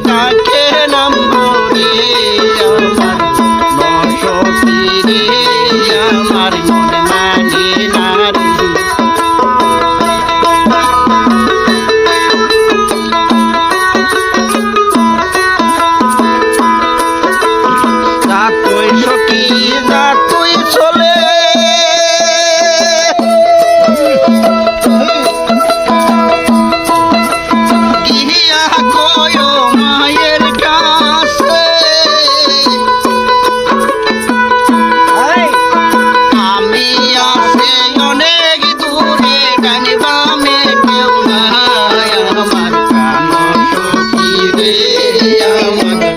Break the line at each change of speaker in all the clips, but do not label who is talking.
ডাকে নাম ভরে আমার আমার মনে someone.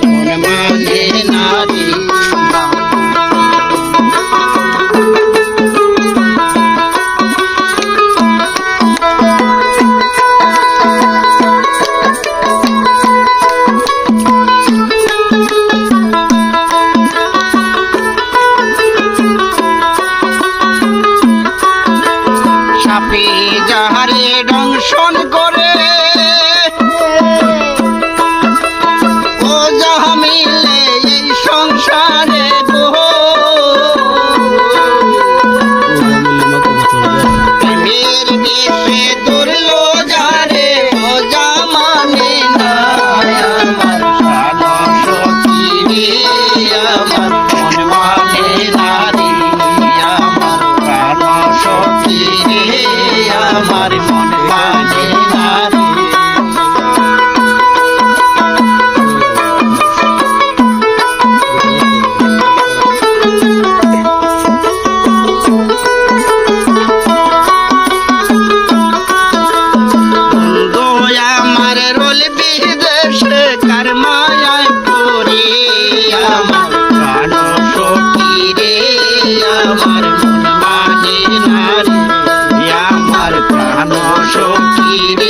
শক্তি